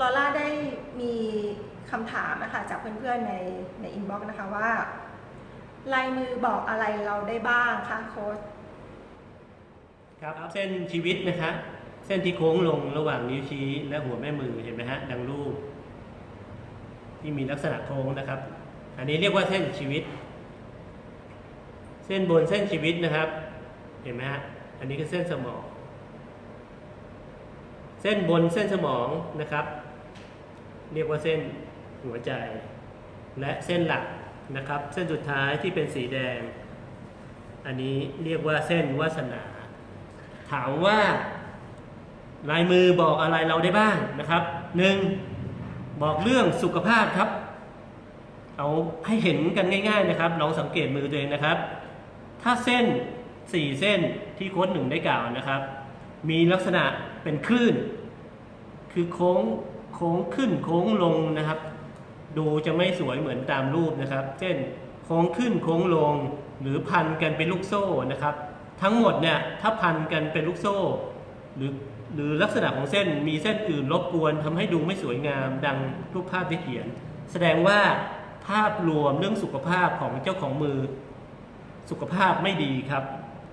ลอร่าได้มีคำถามนะคะจากเพื่อนๆในในอินบ็อกซ์นะคะว่า ลายมือบอกอะไรเราได้บ้างคะโค้ชครับเส้นชีวิตนะฮะเส้นที่โค้งลงระหว่างนิ้วชี้และหัวแม่มือเห็นไหมฮะดังรูป ที่มีลักษณะโค้งนะครับ อันนี้เรียกว่าเส้นชีวิต เส้นบนเส้นชีวิตนะครับ เห็นไหมฮะอันนี้คือเส้นสมอง เส้นบนเส้นสมองนะครับ เรียกว่าเส้นหัวใจ และเส้นหลักนะครับ เส้นสุดท้ายที่เป็นสีแดง อันนี้เรียกว่าเส้นวาสนา ถามว่า ลายมือบอกอะไรเราได้บ้างนะครับหนึ่งบอกเรื่องสุขภาพครับ เอาให้เห็นกันง่าย ๆนะครับลองสังเกตมือตัวเองนะครับ ถ้าเส้นสี่เส้นที่โค้ดหนึ่งได้กล่าวนะครับ มีลักษณะเป็นคลื่น คือโค้ง โค้งขึ้นโค้งลงนะครับ ดูจะไม่สวยเหมือนตามรูปนะครับ เช่นโค้งขึ้นโค้งลงหรือพันกันเป็นลูกโซ่นะครับ ทั้งหมดเนี่ยถ้าพันกันเป็นลูกโซ่ หรือหรือลักษณะของเส้นมีเส้นอื่นรบกวนทำให้ดูไม่สวยงามดังรูปภาพที่เขียน แสดงว่าภาพรวมเรื่องสุขภาพของเจ้าของมือ สุขภาพไม่ดีครับ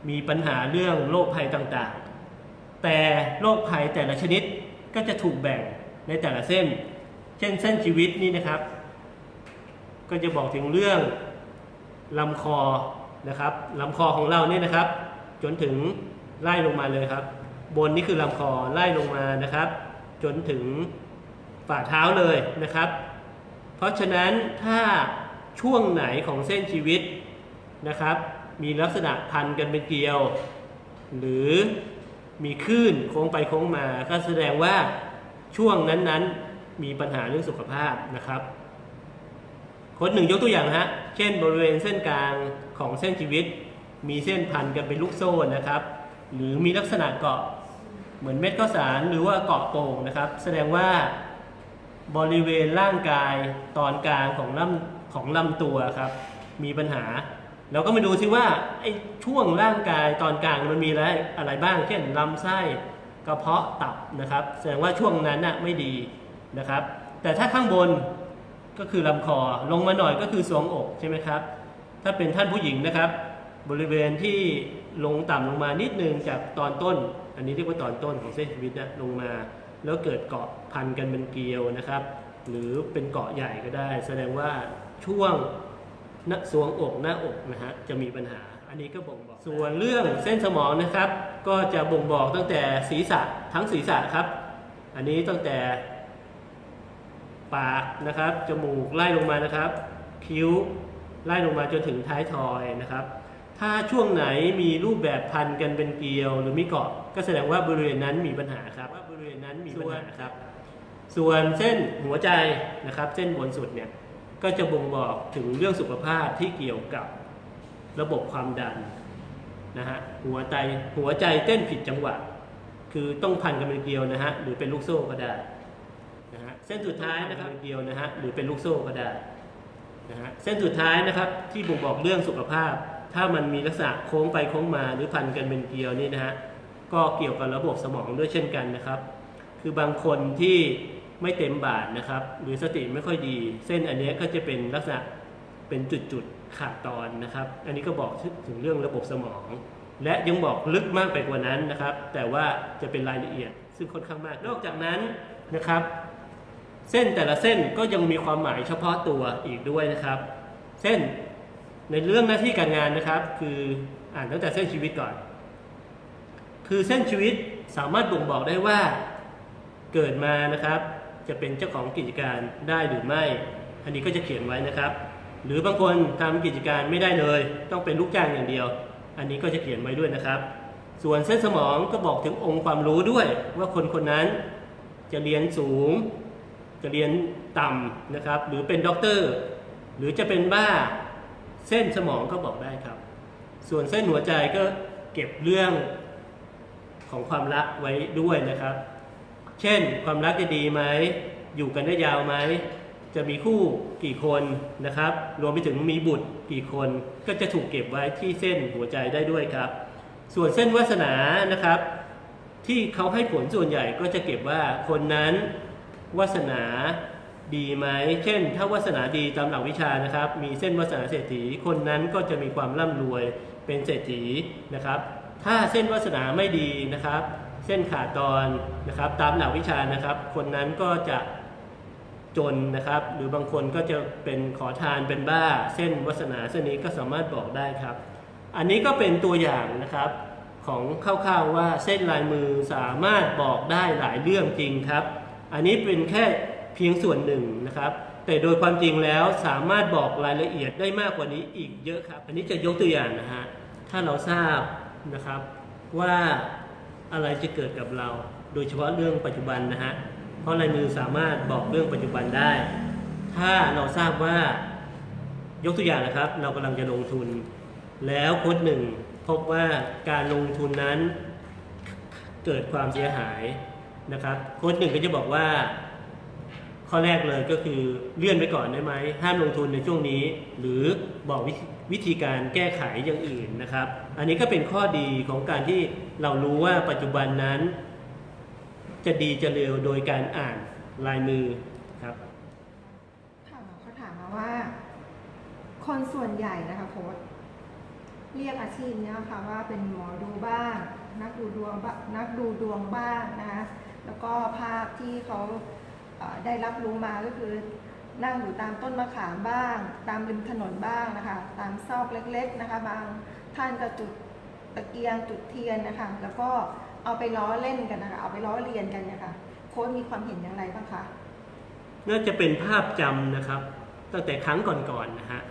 มีปัญหาเรื่องโรคภัยต่างๆ แต่โรคภัยแต่ละชนิดก็จะถูกแบ่ง ในแต่ละเส้น เช่นเส้นชีวิตนี่นะครับ ก็จะบอกถึงเรื่องลำคอนะครับลำคอของเราเนี่ยนะครับ จนถึงไล่ลงมาเลยครับ บนนี่คือลำคอไล่ลงมานะครับ จนถึงฝ่าเท้าเลยนะครับ เพราะฉะนั้นถ้าช่วงไหนของเส้นชีวิตนะครับ มีลักษณะพันกันเป็นเกลียว หรือมีคลื่นโค้งไปโค้งมาก็แสดงว่า ช่วงนั้นๆ มีปัญหาเรื่องสุขภาพนะครับคนหนึ่งยกตัวอย่างฮะ เช่นบริเวณเส้นกลางของเส้นชีวิต มีเส้นพันกันเป็นลูกโซ่นะครับ หรือมีลักษณะเกาะ เหมือนเม็ดข้าวสารหรือว่าเกาะโป่งนะครับ แสดงว่าบริเวณร่างกายตอนกลางของลำของลำตัวครับ มีปัญหา เราก็มาดูซิว่าไอ้ช่วงร่างกายตอนกลางมันมีอะไรอะไรบ้าง เช่นลำไส้ กระเพาะตับนะครับ แสดงว่าช่วงนั้นน่ะไม่ดีนะครับ แต่ถ้าข้างบนก็คือลำคอลงมาหน่อยก็คือสวงอกใช่ไหมครับ ถ้าเป็นท่านผู้หญิงนะครับ บริเวณที่ลงต่ำลงมานิดนึงจากตอนต้น อันนี้เรียกว่าตอนต้นของเส้นชีวิตนะลงมาแล้วเกิดเกาะพันกันเป็นเกลียวนะครับ หรือเป็นเกาะใหญ่ก็ได้ แสดงว่าช่วงหน้าสวงอกหน้าอกนะฮะจะมีปัญหา อันนี้ก็บ่งบอก ส่วนเรื่องเส้นสมองนะครับ ก็จะบ่งบอกตั้งแต่ศีรษะทั้งศีรษะครับ อันนี้ตั้งแต่ปากนะครับ จมูกไล่ลงมานะครับ คิ้วไล่ลงมาจนถึงท้ายทอยนะครับ ถ้าช่วงไหนมีรูปแบบพันกันเป็นเกลียวหรือมีเกาะ ก็แสดงว่าบริเวณนั้นมีปัญหาครับว่าบริเวณนั้นมีปัญหาครับ ส่วนเส้นหัวใจนะครับ เส้นบนสุดเนี่ยก็จะบ่งบอกถึงเรื่องสุขภาพที่เกี่ยวกับ ระบบความดันนะฮะหัวใจหัวใจเต้นผิดจังหวะ คือต้องพันกันเป็นเกลียวนะฮะหรือเป็นลูกโซ่ก็ได้นะฮะเส้นสุดท้ายนะครับเดียวนะฮะหรือเป็นลูกโซ่ก็ได้นะฮะเส้นสุดท้ายนะครับที่บ่งบอกเรื่องสุขภาพ ถ้ามันมีลักษณะโค้งไปโค้งมาหรือพันกันเป็นเกลียวนี่นะฮะก็เกี่ยวกับระบบสมองด้วยเช่นกันนะครับ คือบางคนที่ไม่เต็มบาทนะครับ หรือสติไม่ค่อยดี เส้นอันนี้ก็จะเป็นลักษณะ เป็นจุดๆขาดตอนนะครับ อันนี้ก็บอกถึงเรื่องระบบสมอง และยังบอกลึกมากไปกว่านั้นนะครับ แต่ว่าจะเป็นรายละเอียด ซึ่งค่อนข้างมาก นอกจากนั้นนะครับ เส้นแต่ละเส้นก็ยังมีความหมายเฉพาะตัวอีกด้วยนะครับ เส้นในเรื่องหน้าที่การงานนะครับ คืออ่านตั้งแต่เส้นชีวิตก่อน คือเส้นชีวิตสามารถบ่งบอกได้ว่าเกิดมานะครับ จะเป็นเจ้าของกิจการได้หรือไม่ อันนี้ก็จะเขียนไว้นะครับ หรือบางคนทำกิจการไม่ได้เลย ต้องเป็นลูกจ้างอย่างเดียว อันนี้ก็จะเขียนไว้ด้วยนะครับ ส่วนเส้นสมองก็บอกถึงองค์ความรู้ด้วย ว่าคนคนนั้นจะเรียนสูง จะเรียนต่ำนะครับ หรือเป็นด็อกเตอร์ หรือจะเป็นบ้าเส้นสมองก็บอกได้ครับ ส่วนเส้นหัวใจก็เก็บเรื่องของความรักไว้ด้วยนะครับ เช่นความรักจะดีไหม อยู่กันได้ยาวไหม จะมีคู่กี่คนนะครับ รวมไปถึงมีบุตรกี่คนก็จะถูกเก็บไว้ที่เส้นหัวใจได้ด้วยครับ ส่วนเส้นวาสนานะครับ ที่เขาให้ผลส่วนใหญ่ก็จะเก็บว่าคนนั้นวาสนาดีไหม เช่น ถ้าวาสนาดีตามหลักวิชานะครับ มีเส้นวาสนาเศรษฐี คนนั้นก็จะมีความร่ำรวยเป็นเศรษฐีนะครับ ถ้าเส้นวาสนาไม่ดีนะครับ เส้นขาดตอนนะครับ ตามหลักวิชานะครับ คนนั้นก็จะ จนนะครับ หรือบางคนก็จะเป็นขอทานเป็นบ้า เส้นวาสนาเส้นนี้ก็สามารถบอกได้ครับ อันนี้ก็เป็นตัวอย่างนะครับของคร่าวๆว่าเส้นลายมือสามารถบอกได้หลายเรื่องจริงครับ อันนี้เป็นแค่เพียงส่วนหนึ่งนะครับ แต่โดยความจริงแล้วสามารถบอกรายละเอียดได้มากกว่านี้อีกเยอะครับ อันนี้จะยกตัวอย่างนะฮะถ้าเราทราบนะครับว่าอะไรจะเกิดกับเรา โดยเฉพาะเรื่องปัจจุบันนะฮะ เพราะลายมือสามารถบอกเรื่องปัจจุบันได้ ถ้าเราทราบว่ายกตัวอย่างนะครับ เรากำลังจะลงทุน แล้วโค้ดหนึ่งพบว่าการลงทุนนั้นเกิดความเสียหายนะครับ โค้ดหนึ่งก็จะบอกว่า ข้อแรกเลยก็คือเลื่อนไปก่อนได้ไหมห้ามลงทุนในช่วงนี้ หรือบอกวิธีวิธีการแก้ไขอย่างอื่นนะครับ อันนี้ก็เป็นข้อดีของการที่เรารู้ว่าปัจจุบันนั้น จะดีจะเร็วโดยการอ่านลายมือครับถามเขาถามมาว่า คนส่วนใหญ่นะคะโค้ดเรียกอาชีพเนี้ยค่ะว่าเป็นหมอดูบ้าง นักดูดวงบ้างนักดูดวงบ้างนะคะแล้วก็ภาพที่เขาได้รับรู้มาก็คือนั่งอยู่ตามต้นมะขามบ้าง ตามริมถนนบ้างนะคะ ตามซอกเล็ก ๆนะคะ บางท่านก็จุดตะเกียงจุดเทียนนะคะ แล้วก็ เอาไปล้อเล่นกันนะคะเอาไปล้อเลียนกันเนี่ยค่ะโค้ดมีความเห็นอย่างไรบ้างคะน่าจะเป็นภาพจำนะครับ ตั้งแต่ครั้งก่อนๆนะฮะ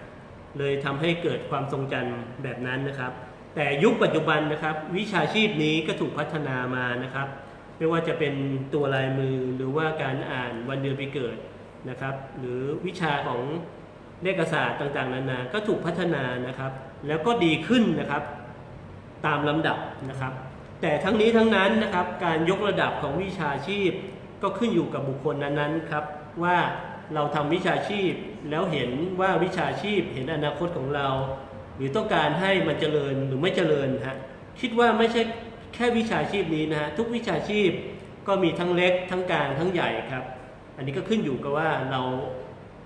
เลยทำให้เกิดความทรงจำแบบนั้นนะครับ แต่ยุคปัจจุบันนะครับ วิชาชีพนี้ก็ถูกพัฒนามานะครับ ไม่ว่าจะเป็นตัวลายมือหรือว่าการอ่านวันเดือนปีเกิดนะครับ หรือวิชาของเลขศาสตร์ต่างๆ นานาก็ถูกพัฒนานะครับ แล้วก็ดีขึ้นนะครับ ตามลำดับนะครับ แต่ทั้งนี้ทั้งนั้นนะครับการยกระดับของวิชาชีพก็ขึ้นอยู่กับบุคคลนั้นๆครับว่าเราทำวิชาชีพแล้วเห็นว่าวิชาชีพเห็นอนาคตของเรา หรือต้องการให้มันเจริญหรือไม่เจริญฮะคิดว่าไม่ใช่แค่วิชาชีพนี้นะฮะทุกวิชาชีพก็มีทั้งเล็กทั้งกลางทั้งใหญ่ครับ อันนี้ก็ขึ้นอยู่กับว่าเรา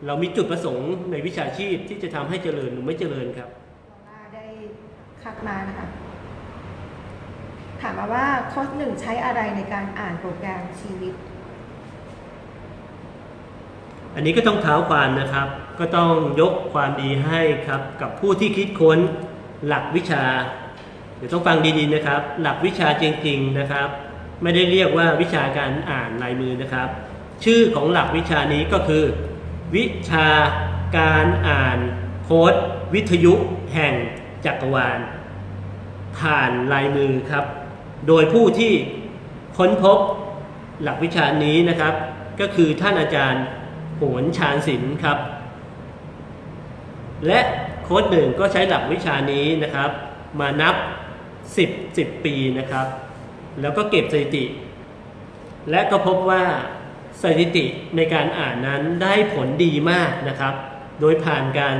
เรามีจุดประสงค์ในวิชาชีพที่จะทำให้เจริญหรือไม่เจริญครับลอร่าได้คัดมานะคะ ถามมาว่าโค้ชหนึ่งใช้อะไรในการอ่านโปรแกรมชีวิต อันนี้ก็ต้องเท้าความนะครับ ก็ต้องยกความดีให้ครับ กับผู้ที่คิดค้นหลักวิชา เดี๋ยวต้องฟังดีๆนะครับ หลักวิชาจริงๆนะครับ ไม่ได้เรียกว่าวิชาการอ่านลายมือนะครับ ชื่อของหลักวิชานี้ก็คือ วิชาการอ่านโค้ดวิทยุแห่งจักรวาลผ่านลายมือครับ โดยผู้ที่ค้นพบหลักวิชานี้นะครับ ก็คือท่านอาจารย์โหนชาญศิลป์ครับ และโค้ดหนึ่งก็ใช้หลักวิชานี้นะครับ มานับ 10 10 ปีนะครับ แล้วก็เก็บสถิติ และก็พบว่าสถิติในการอ่านนั้นได้ผลดีมากนะครับ โดยผ่านการ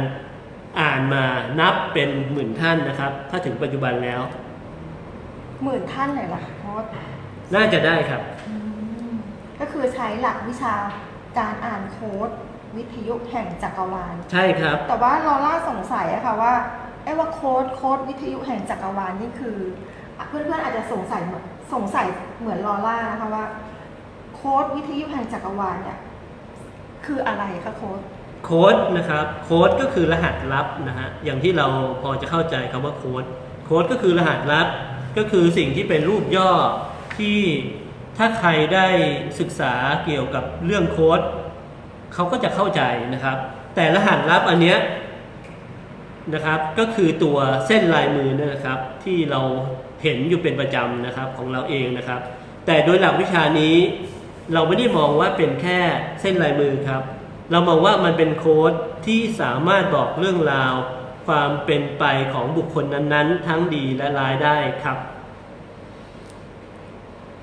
อ่านมานับเป็นหมื่นท่านนะครับ ถ้าถึงปัจจุบันแล้ว หมื่นท่านเลยล่ะโค้ชน่าจะได้ครับ อืมก็คือใช้หลักวิชาการอ่านโค้ดวิทยุแห่งจักรวาล ใช่ครับ แต่ว่าลอล่าสงสัยอะค่ะว่าไอ้ว่าโค้ดโค้ดวิทยุแห่งจักรวาลนี่คืออะเพื่อนๆอาจจะสงสัยเหมือนสงสัยเหมือนลอล่านะคะว่า โค้ดวิทยุแห่งจักรวาลเนี่ยคืออะไรคะโค้ดโค้ดนะครับโค้ดก็คือรหัสลับนะฮะอย่างที่เราพอจะเข้าใจคำว่าโค้ดโค้ดก็คือรหัสลับ ก็คือสิ่งที่เป็นรูปย่อที่ถ้าใครได้ศึกษาเกี่ยวกับเรื่องโค้ดเขาก็จะเข้าใจนะครับ แต่รหัสลับอันเนี้ยนะครับ ก็คือตัวเส้นลายมือนะครับ ที่เราเห็นอยู่เป็นประจำนะครับของเราเองนะครับ แต่โดยหลักวิชานี้ เราไม่ได้มองว่าเป็นแค่เส้นลายมือครับ เรามองว่ามันเป็นโค้ดที่สามารถบอกเรื่องราว ความเป็นไปของบุคคลนั้นๆ ทั้งดีและร้ายได้ครับ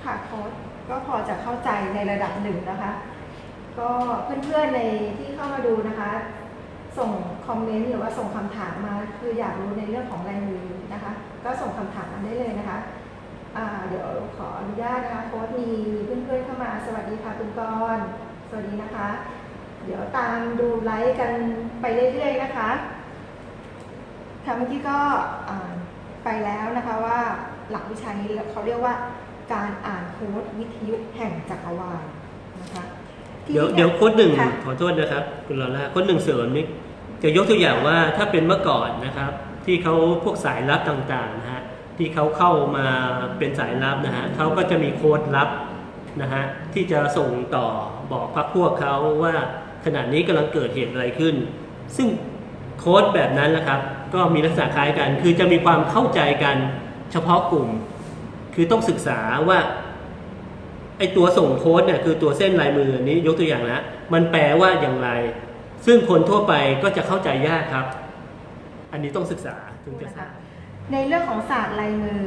ค่ะโค้ดก็พอจะเข้าใจในระดับหนึ่งนะคะ ก็เพื่อนๆในที่เข้ามาดูนะคะ ส่งคอมเมนต์หรือว่าส่งคำถามมา คืออยากรู้ในเรื่องของลายมือนะคะ ก็ส่งคำถามมาได้เลยนะคะเดี๋ยวขออนุญาตนะคะโค้ดมีเพื่อนๆเข้ามาสวัสดีค่ะคุณกรณ์สสวัสดีนะคะ เดี๋ยวตามดูไลฟ์กันไปเรื่อยๆนะคะ ค่ะเมื่อกี้ก็อ่านไปแล้วนะคะว่าหลักวิชานี้เขาเรียกว่าการอ่านโค้ดวิทยุแห่งจักรวาลนะคะที่เดี๋ยวเดี๋ยวโค้ดหนึ่งค่ะขอโทษนะครับคุณลอล่าโค้ดหนึ่งเสริมนิดจะยกตัวอย่างว่าถ้าเป็นเมื่อก่อนนะครับ ที่เขาพวกสายลับต่างๆนะฮะที่เขาเข้ามาเป็นสายลับนะฮะเขาก็จะมีโค้ดลับนะฮะที่จะส่งต่อบอกพรรคพวกเขาว่าขณะนี้กำลังเกิดเหตุอะไรขึ้น ซึ่งโค้ดแบบนั้นนะครับ ก็มีลักษณะคล้ายกัน คือจะมีความเข้าใจกันเฉพาะกลุ่ม คือต้องศึกษาว่าไอตัวส่งโค้ดเนี่ยคือตัวเส้นลายมืออันนี้ยกตัวอย่างนะมันแปลว่าอย่างไร ซึ่งคนทั่วไปก็จะเข้าใจยากครับ อันนี้ต้องศึกษาถึงจะนะทราคะบในเรื่องของศาสตร์ลายมือ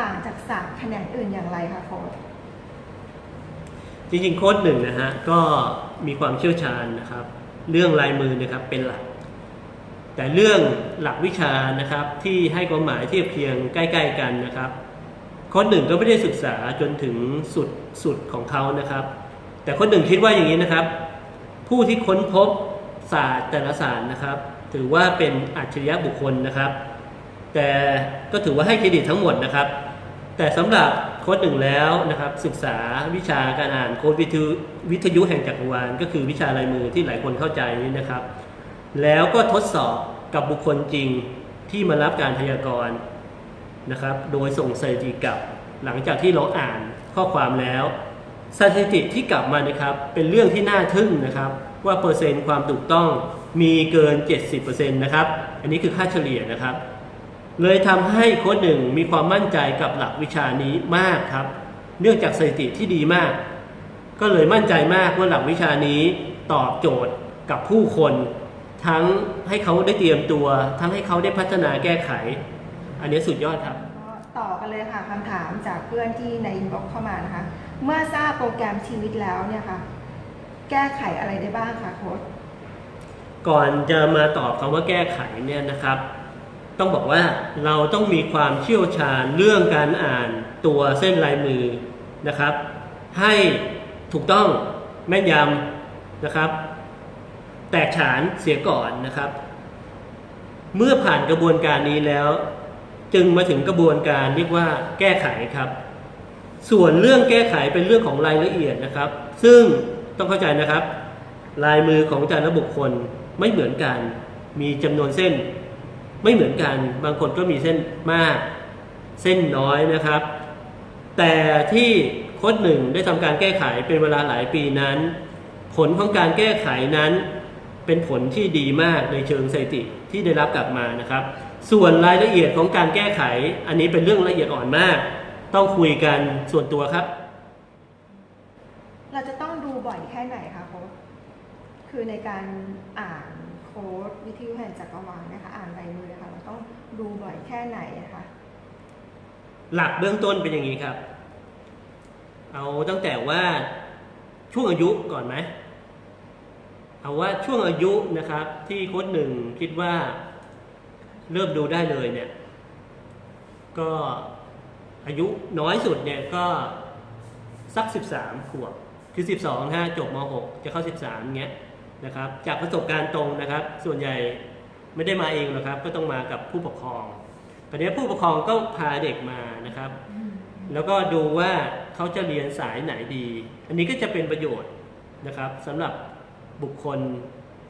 ต่างจากศาสตร์แขนงอื่นอย่างไรคะโค้ดจริงๆโค้ดหนึ่งนะฮะก็มีความเชี่ยวชาญนะครับ เรื่องลายมือนะครับเป็นหลัก แต่เรื่องหลักวิชานะครับที่ให้ความหมายเทียบเคียงใกล้ ๆ กันนะครับโค้ดหนึ่งก็ไม่ได้ศึกษาจนถึงสุดสุดของเขานะครับ แต่คนหนึ่งคิดว่าอย่างนี้นะครับ ผู้ที่ค้นพบศาสตร์แต่ละศาสตร์นะครับ ถือว่าเป็นอัจฉริยะบุคคลนะครับ แต่ก็ถือว่าให้เครดิตทั้งหมดนะครับ แต่สำหรับโค้ดหนึ่งแล้วนะครับ ศึกษาวิชาการอ่านโค้ดวิทยุวิทยุแห่งจักรวาลก็คือวิชาลายมือที่หลายคนเข้าใจนี้นะครับ แล้วก็ทดสอบกับบุคคลจริงที่มารับการพยากรณ์นะครับ โดยส่งสถิติกลับหลังจากที่เราอ่านข้อความแล้วสถิติที่กลับมานะครับ เป็นเรื่องที่น่าทึ่งนะครับ ว่าเปอร์เซ็นต์ความถูกต้องมีเกิน 70%นะครับ อันนี้คือค่าเฉลี่ยนะครับ เลยทำให้โค้ดหนึ่งมีความมั่นใจกับหลักวิชานี้มากครับ เนื่องจากสถิติที่ดีมาก ก็เลยมั่นใจมากว่าหลักวิชานี้ตอบโจทย์กับผู้คน ทั้งให้เขาได้เตรียมตัว ทั้งให้เขาได้พัฒนาแก้ไข อันนี้สุดยอดครับก็ต่อกันเลยค่ะคำถามจากเพื่อนที่ในอินบ็อกเข้ามานะคะ เมื่อทราบโปรแกรมชีวิตแล้วเนี่ยค่ะ แก้ไขอะไรได้บ้างคะโค้ดก่อนจะมาตอบคำว่าแก้ไขเนี่ยนะครับ ต้องบอกว่าเราต้องมีความเชี่ยวชาญเรื่องการอ่านตัวเส้นลายมือนะครับ ให้ถูกต้องแม่นยำนะครับ แตกฉานเสียก่อนนะครับ เมื่อผ่านกระบวนการนี้แล้ว จึงมาถึงกระบวนการเรียกว่าแก้ไขครับ ส่วนเรื่องแก้ไขเป็นเรื่องของรายละเอียดนะครับ ซึ่งต้องเข้าใจนะครับ ลายมือของแต่ละบุคคลไม่เหมือนกัน มีจำนวนเส้น ไม่เหมือนกัน บางคนก็มีเส้นมาก เส้นน้อยนะครับ แต่ที่โค้ดหนึ่งได้ทำการแก้ไขเป็นเวลาหลายปีนั้น ผลของการแก้ไขนั้น เป็นผลที่ดีมากในเชิงสถิติที่ได้รับกลับมานะครับ ส่วนรายละเอียดของการแก้ไข อันนี้เป็นเรื่องละเอียดอ่อนมาก ต้องคุยกันส่วนตัวครับ เราจะต้องดูบ่อยแค่ไหนคะโค้ดคือในการอ่านโค้ดวิทยุแห่งจักรวาลนะคะ อ่านลายมือนะคะเราต้องดูบ่อยแค่ไหนนะคะหลักเบื้องต้นเป็นอย่างนี้ครับ เอาตั้งแต่ว่าช่วงอายุก่อนไหม เอาว่าช่วงอายุนะครับที่โค้ดหนึ่งคิดว่าเริ่มดูได้เลยเนี่ย ก็อายุน้อยสุดเนี่ยก็สัก 13 ขวบ คือ 12นะฮะจบม .6 จะเข้า 13เงี้ยนะครับ จากประสบการณ์ตรงนะครับ ส่วนใหญ่ไม่ได้มาเองหรอกครับ ก็ต้องมากับผู้ปกครองตอนนี้ผู้ปกครองก็พาเด็กมานะครับ แล้วก็ดูว่าเขาจะเรียนสายไหนดี อันนี้ก็จะเป็นประโยชน์นะครับสำหรับ บุคคล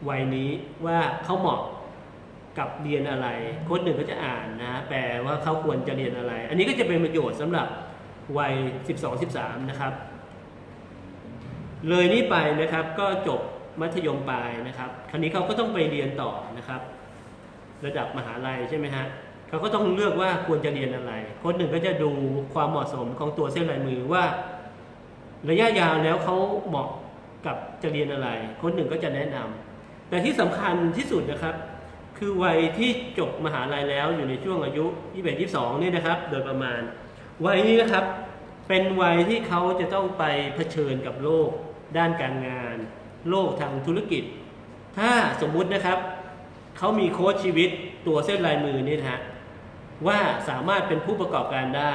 วัยนี้ว่าเขาเหมาะกับเรียนอะไรโค้ดหนึ่งก็จะอ่านนะแปลว่าเขาควรจะเรียนอะไร อันนี้ก็จะเป็นประโยชน์สำหรับวัย 12-13 นะครับ เลยนี้ไปนะครับก็จบมัธยมปลายนะครับ คราวนี้เขาก็ต้องไปเรียนต่อนะครับ ระดับมหาลัยใช่ไหมฮะเขาก็ต้องเลือกว่าควรจะเรียนอะไรคนหนึ่งก็จะดูความเหมาะสมของตัวเส้นลายมือว่า ระยะยาวแล้วเขาเหมาะ กับจะเรียนอะไร คนหนึ่งก็จะแนะนำแต่ที่สำคัญที่สุดนะครับ คือวัยที่จบมหาลัยแล้วอยู่ในช่วงอายุ 21 22นี่นะครับ โดยประมาณ วัยนี้นะครับ เป็นวัยที่เขาจะต้องไปเผชิญกับโลก ด้านการงาน โลกทางธุรกิจ ถ้าสมมุตินะครับ เขามีโค้ชชีวิตตัวเส้นลายมือนี่นะฮะว่าสามารถเป็นผู้ประกอบการได้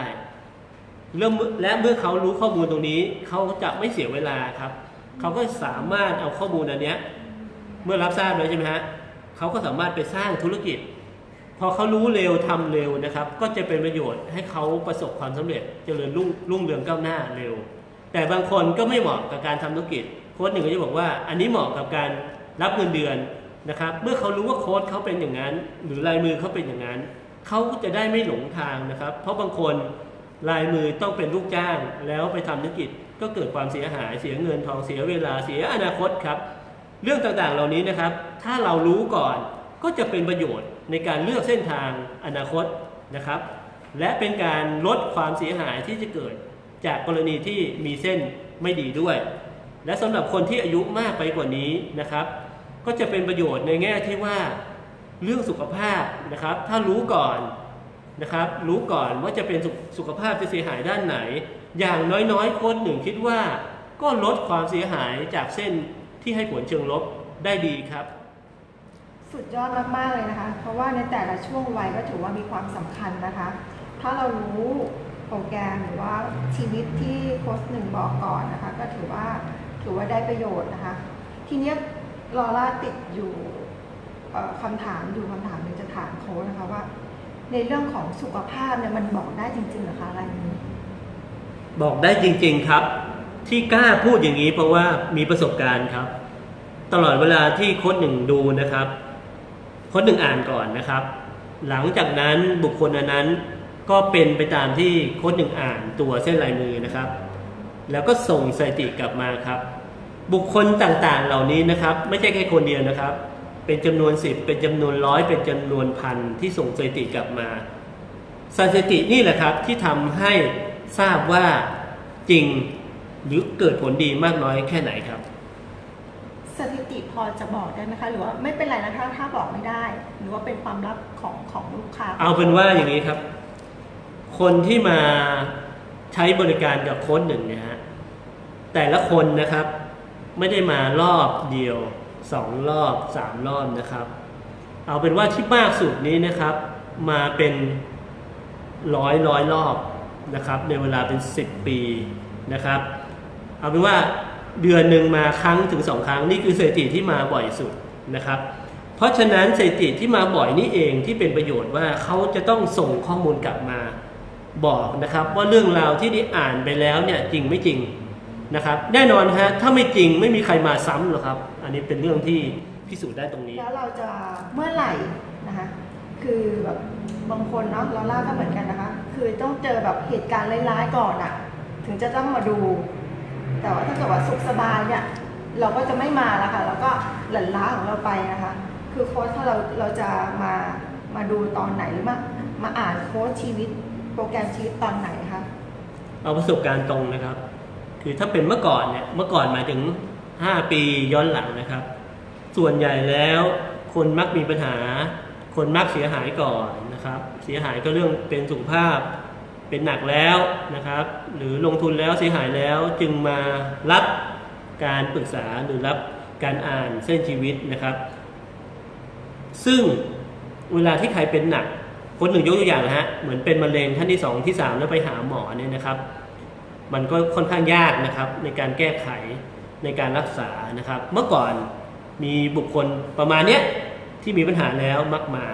เริ่มและเมื่อเขารู้ข้อมูลตรงนี้ เขาจะไม่เสียเวลาครับ เขาก็สามารถเอาข้อมูลอันเนี้ยเมื่อรับทราบแล้วใช่ไหมฮะเขาก็สามารถไปสร้างธุรกิจ พอเขารู้เร็วทำเร็วนะครับ ก็จะเป็นประโยชน์ให้เขาประสบความสำเร็จเจริญรุ่งรุ่งเรืองก้าวหน้าเร็ว แต่บางคนก็ไม่เหมาะกับการทำธุรกิจ โค้ดหนึ่งก็จะบอกว่า อันนี้เหมาะกับการรับเงินเดือนนะครับ เมื่อเขารู้ว่าโค้ดเขาเป็นอย่างนั้น หรือลายมือเขาเป็นอย่างนั้นเขาจะได้ไม่หลงทางนะครับ เพราะบางคนลายมือต้องเป็นลูกจ้างแล้วไปทำธุรกิจ ก็เกิดความเสียหายเสียเงินทองเสียเวลาเสียอนาคตครับ เรื่องต่างๆเหล่านี้นะครับ ถ้าเรารู้ก่อนก็จะเป็นประโยชน์ในการเลือกเส้นทางอนาคตนะครับ และเป็นการลดความเสียหายที่จะเกิดจากกรณีที่มีเส้นไม่ดีด้วย และสำหรับคนที่อายุมากไปกว่านี้นะครับ ก็จะเป็นประโยชน์ในแง่ที่ว่าเรื่องสุขภาพนะครับ ถ้ารู้ก่อนนะครับ รู้ก่อนว่าจะเป็นสุขสุขภาพจะเสียหายด้านไหน อย่างน้อยๆคนหนึ่งคิดว่า ก็ลดความเสียหายจากเส้นที่ให้ผลเชิงลบได้ดีครับ สุดยอดมากๆเลยนะคะ เพราะว่าในแต่ละช่วงวัยก็ถือว่ามีความสำคัญนะคะ ถ้าเรารู้โปรแกรมหรือว่าชีวิตที่โค้ชหนึ่งบอกก่อนนะคะ ก็ถือว่าถือว่าได้ประโยชน์นะคะ ทีเนี้ยลอร่าติดอยู่คำถามอยู่คำถามหนึงจะถามโค้ชนะคะว่า ในเรื่องของสุขภาพเนี่ยมันบอกได้จริงๆหรอคะอะไรนี้ บอกได้จริง ๆครับ ที่กล้าพูดอย่างนี้เพราะว่ามีประสบการณ์ครับ ตลอดเวลาที่โค้ดหนึ่งดูนะครับโค้ดหนึ่งอ่านก่อนนะครับ หลังจากนั้นบุคคลอนั้นก็เป็นไปตามที่โค้ดหนึ่งอ่านตัวเส้นลายมือนะครับ แล้วก็ส่งสถิติกลับมาครับ บุคคลต่างๆเหล่านี้นะครับ ไม่ใช่แค่คนเดียวนะครับ เป็นจำนวนสิบเป็นจำนวนร้อยเป็นจำนวนพันที่ส่งสถิติกลับมาสถิตินี่แหละครับที่ทำให้ ทราบว่าจริงหรือเกิดผลดีมากน้อยแค่ไหนครับ สถิติพอจะบอกได้ไหมคะ หรือว่าไม่เป็นไรนะคะถ้าบอกไม่ได้ หรือว่าเป็นความลับของของลูกค้า เอาเป็นว่าอย่างนี้ครับ คนที่มาใช้บริการกับโค้ดหนึ่งเนี่ยฮะแต่ละคนนะครับ ไม่ได้มารอบเดียวสองรอบสามรอบนะครับ เอาเป็นว่าที่มากสุดนี้นะครับ มาเป็นร้อยร้อยรอบ นะครับในเวลาเป็นสิบปีนะครับ เอาเป็นว่าเดือนหนึ่งมาครั้งถึงสองครั้งนี่คือสถิติที่มาบ่อยสุดนะครับ เพราะฉะนั้นสถิติที่มาบ่อยนี่เองที่เป็นประโยชน์ว่าเขาจะต้องส่งข้อมูลกลับมาบอกนะครับว่าเรื่องราวที่ได้อ่านไปแล้วเนี่ยจริงไม่จริงนะครับ แน่นอนฮะถ้าไม่จริงไม่มีใครมาซ้ำหรอกครับ อันนี้เป็นเรื่องที่พิสูจน์ได้ตรงนี้ แล้วเราจะเมื่อไหร่นะคะคือแบบบางคนเนาะเราล่าก็เหมือนกันนะคะ คือต้องเจอแบบเหตุการณ์ร้ายๆก่อนอะถึงจะต้องมาดู แต่ว่าถ้าเกิดว่าสุขสบายเนี่ย เราก็จะไม่มาแล้วค่ะแล้วก็หลั่นล้าของเราไปนะคะ คือโค้ชถ้าเราเราจะมามาดูตอนไหนหรือมามาอ่านโค้ชชีวิต โปรแกรมชีวิตตอนไหนคะเอาประสบการณ์ตรงนะครับ คือถ้าเป็นเมื่อก่อนเนี่ยเมื่อก่อนหมายถึง 5 ปีย้อนหลังนะครับ ส่วนใหญ่แล้วคนมักมีปัญหา คนมักเสียหายก่อนนะครับ เสียหายก็เรื่องเป็นสุขภาพเป็นหนักแล้วนะครับ หรือลงทุนแล้วเสียหายแล้วจึงมารับการปรึกษาหรือรับการอ่านเส้นชีวิตนะครับ ซึ่งเวลาที่ใครเป็นหนัก คนหนึ่งยกตัวอย่างนะฮะเหมือนเป็นมะเร็งท่านที่สองที่สามแล้วไปหาหมอเนี่ยนะครับ มันก็ค่อนข้างยากนะครับ ในการแก้ไขในการรักษานะครับ เมื่อก่อนมีบุคคลประมาณเนี้ย ที่มีปัญหาแล้วมักมา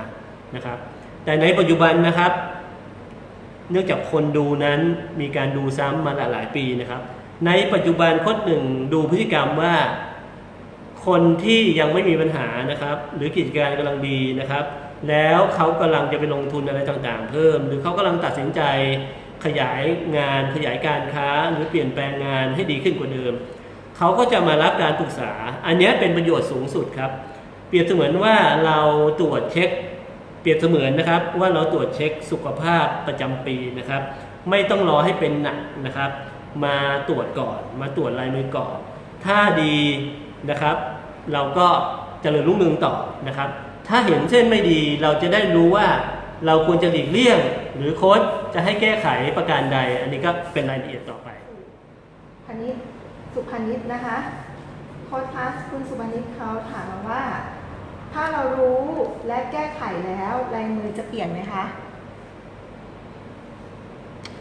นะครับ แต่ในปัจจุบันนะครับ เนื่องจากคนดูนั้นมีการดูซ้ำมาหลายปีนะครับ ในปัจจุบันคนหนึ่งดูพฤติกรรมว่า คนที่ยังไม่มีปัญหานะครับ หรือกิจการกำลังดีนะครับ แล้วเขากำลังจะไปลงทุนอะไรต่างๆ เพิ่ม หรือเขากำลังตัดสินใจขยายงานขยายการค้าหรือเปลี่ยนแปลงงานให้ดีขึ้นกว่าเดิม เขาก็จะมารับการปรึกษา อันนี้เป็นประโยชน์สูงสุดครับ เปรียบเสมือนว่าเราตรวจเช็ค เปรียบเสมือนนะครับ ว่าเราตรวจเช็คสุขภาพประจำปีนะครับ ไม่ต้องรอให้เป็นหนักนะครับ มาตรวจก่อน มาตรวจลายมือก่อน ถ้าดีนะครับ เราก็เจริญรุ่งเรืองต่อนะครับ ถ้าเห็นเส้นไม่ดีเราจะได้รู้ว่าเราควรจะหลีกเลี่ยง หรือโค้ชจะให้แก้ไขประการใด อันนี้ก็เป็นรายละเอียดต่อไปพนิษสุพนิษนะคะโค้ชพัสคุณสุพนิษเขาถามมาว่า ถ้าเรารู้และแก้ไขแล้วลายมือจะเปลี่ยนไหมคะ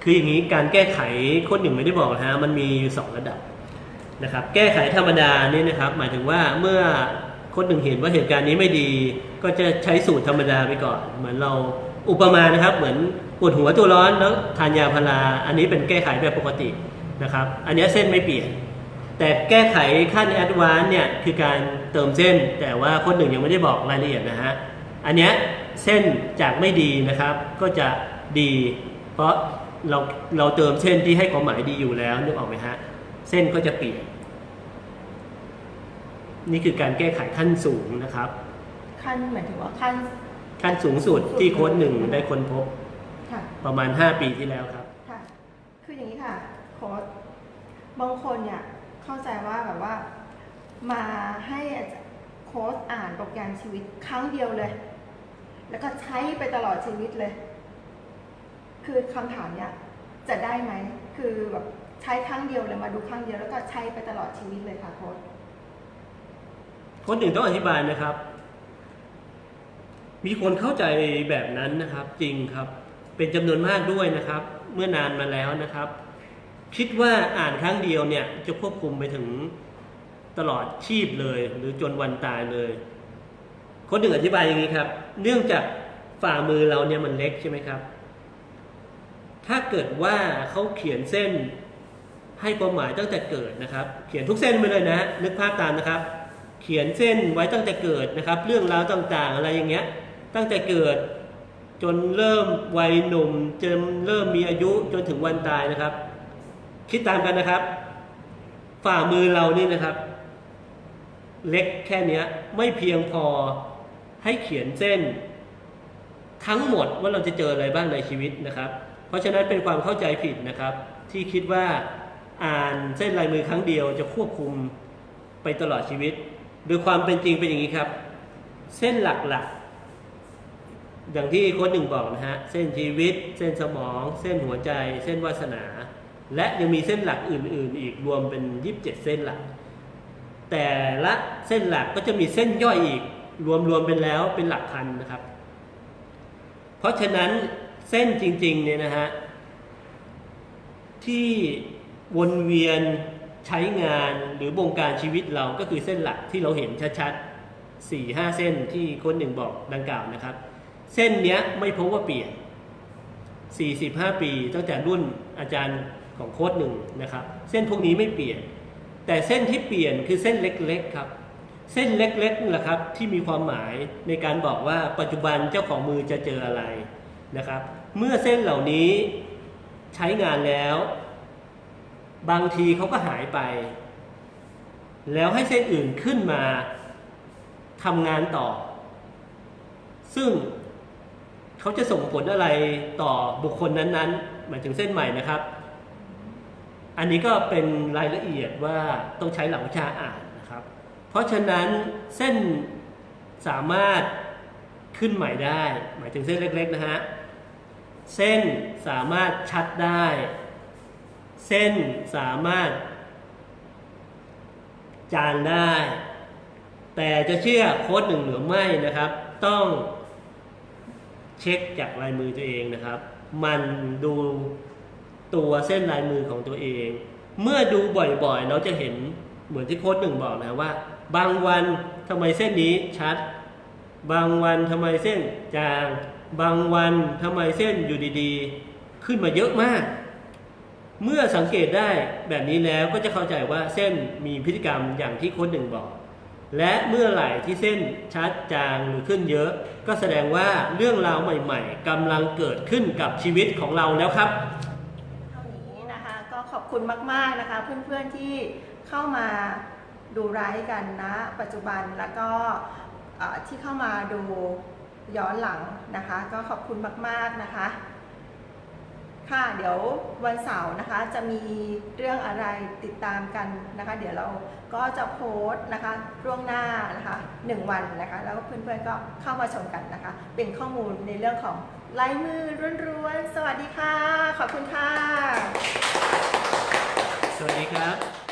คืออย่างนี้การแก้ไขโค้ดหนึ่งไม่ได้บอกนะฮะมันมีอยู่สองระดับนะครับ แก้ไขธรรมดาเนี่ยนะครับ หมายถึงว่าเมื่อคนหนึ่งเห็นว่าเหตุการณ์นี้ไม่ดี ก็จะใช้สูตรธรรมดาไปก่อน เหมือนเราอุปมานะครับ เหมือนปวดหัวตัวร้อนแล้วทานยาพาราอันนี้เป็นแก้ไขแบบปกตินะครับ อันนี้เส้นไม่เปลี่ยน แต่แก้ไขขั้นแอดวานซ์เนี่ยคือการเติมเส้น แต่ว่าคนหนึ่งยังไม่ได้บอกรายละเอียดนะฮะ อันเนี้ยเส้นจากไม่ดีนะครับ ก็จะดี เพราะเราเราเติมเส้นที่ให้ความหมายดีอยู่แล้วนึกออกไหมฮะ เส้นก็จะเปลี่ยน นี่คือการแก้ไขขั้นสูงนะครับ ขั้นหมายถึงว่าขั้น ขั้นสูงสุดที่โค้ดหนึ่งได้ค้นพบ ค่ะ ประมาณ 5 ปีที่แล้วครับ ค่ะ คืออย่างนี้ค่ะโค้ดบางคนเนี่ย เข้าใจว่าแบบว่ามาให้อาจารย์โค้ดอ่านโปรแกรมชีวิตครั้งเดียวเลย แล้วก็ใช้ไปตลอดชีวิตเลย คือคำถามเนี่ยจะได้ไหม คือแบบใช้ครั้งเดียวเลยมาดูครั้งเดียวแล้วก็ใช้ไปตลอดชีวิตเลยค่ะโค้ดคนหนึ่งต้องอธิบายนะครับ มีคนเข้าใจแบบนั้นนะครับ จริงครับ เป็นจำนวนมากด้วยนะครับ เมื่อนานมาแล้วนะครับ คิดว่าอ่านครั้งเดียวเนี่ยจะควบคุมไปถึงตลอดชีพเลย หรือจนวันตายเลย คนหนึ่งอธิบายอย่างนี้ครับ เนื่องจากฝ่ามือเราเนี่ยมันเล็กใช่ไหมครับ ถ้าเกิดว่าเขาเขียนเส้นให้ความหมายตั้งแต่เกิดนะครับ เขียนทุกเส้นไปเลยนะ นึกภาพตามนะครับ เขียนเส้นไว้ตั้งแต่เกิดนะครับ เรื่องราวต่างๆ อะไรอย่างเงี้ย ตั้งแต่เกิดจนเริ่มวัยหนุ่มจนเริ่มมีอายุจนถึงวันตายนะครับ คิดตามกันนะครับ ฝ่ามือเรานี่นะครับ เล็กแค่เนี้ยไม่เพียงพอให้เขียนเส้น ทั้งหมดว่าเราจะเจออะไรบ้างในชีวิตนะครับ เพราะฉะนั้นเป็นความเข้าใจผิดนะครับ ที่คิดว่าอ่านเส้นลายมือครั้งเดียวจะควบคุมไปตลอดชีวิตโดยความเป็นจริงเป็นอย่างนี้ครับ เส้นหลักๆ อย่างที่โค้ดหนึ่งบอกนะฮะ เส้นชีวิต เส้นสมอง เส้นหัวใจ เส้นวาสนา และยังมีเส้นหลักอื่น ๆ อีกรวมเป็น 27 เส้นหลัก แต่ละเส้นหลักก็จะมีเส้นย่อยอีกรวม ๆ เป็นแล้วเป็นหลักพันนะครับ เพราะฉะนั้นเส้นจริง ๆ เนี่ยนะฮะ ที่วนเวียนใช้งานหรือบงการชีวิตเราก็คือเส้นหลักที่เราเห็นชัดๆสี่ห้าเส้นที่คนหนึ่งบอกดังกล่าวนะครับ เส้นเนี้ยไม่พบว่าเปลี่ยน 45 ปีตั้งแต่รุ่นอาจารย์ ของโค้ดหนึ่งนะครับ เส้นพวกนี้ไม่เปลี่ยน แต่เส้นที่เปลี่ยนคือเส้นเล็กๆครับ เส้นเล็กๆนี่แหละครับที่มีความหมายในการบอกว่าปัจจุบันเจ้าของมือจะเจออะไรนะครับ เมื่อเส้นเหล่านี้ใช้งานแล้ว บางทีเขาก็หายไป แล้วให้เส้นอื่นขึ้นมาทำงานต่อ ซึ่งเขาจะส่งผลอะไรต่อบุคคลนั้นๆ หมายถึงเส้นใหม่นะครับ อันนี้ก็เป็นรายละเอียดว่าต้องใช้หลักวิชาอ่านนะครับ เพราะฉะนั้นเส้นสามารถขึ้นใหม่ได้ หมายถึงเส้นเล็กๆนะฮะ เส้นสามารถชัดได้ เส้นสามารถ จางได้ แต่จะเชื่อโค้ดหนึ่งหรือไม่นะครับ ต้องเช็คจากลายมือตัวเองนะครับ มันดู ตัวเส้นลายมือของตัวเอง เมื่อดูบ่อยๆ เราจะเห็นเหมือนที่โค้ดหนึ่งบอกนะว่า บางวันทำไมเส้นนี้ชัด บางวันทำไมเส้นจาง บางวันทำไมเส้นอยู่ดีๆ ขึ้นมาเยอะมาก เมื่อสังเกตได้แบบนี้แล้วก็จะเข้าใจว่าเส้นมีพฤติกรรมอย่างที่โค้ดหนึ่งบอก และเมื่อไหร่ที่เส้นชัดจางหรือขึ้นเยอะ ก็แสดงว่าเรื่องราวใหม่ ๆกำลังเกิดขึ้นกับชีวิตของเราแล้วครับ เท่านี้นะคะก็ขอบ คุณมาก ๆ นะคะ เพื่อน ๆ ที่เข้ามาดูไลฟ์กันนะปัจจุบันแล้วก็ที่เข้ามาดูย้อนหลังนะคะ ก็ขอบคุณมาก ๆ นะคะค่ะเดี๋ยววันเสาร์นะคะจะมีเรื่องอะไรติดตามกันนะคะ เดี๋ยวเราก็จะโพสต์นะคะล่วงหน้านะคะหนึ่งวันนะคะ แล้วก็เพื่อนๆก็เข้ามาชมกันนะคะ เป็นข้อมูลในเรื่องของลายมือร้วนๆสวัสดีค่ะ ขอบคุณค่ะ สวัสดีครับ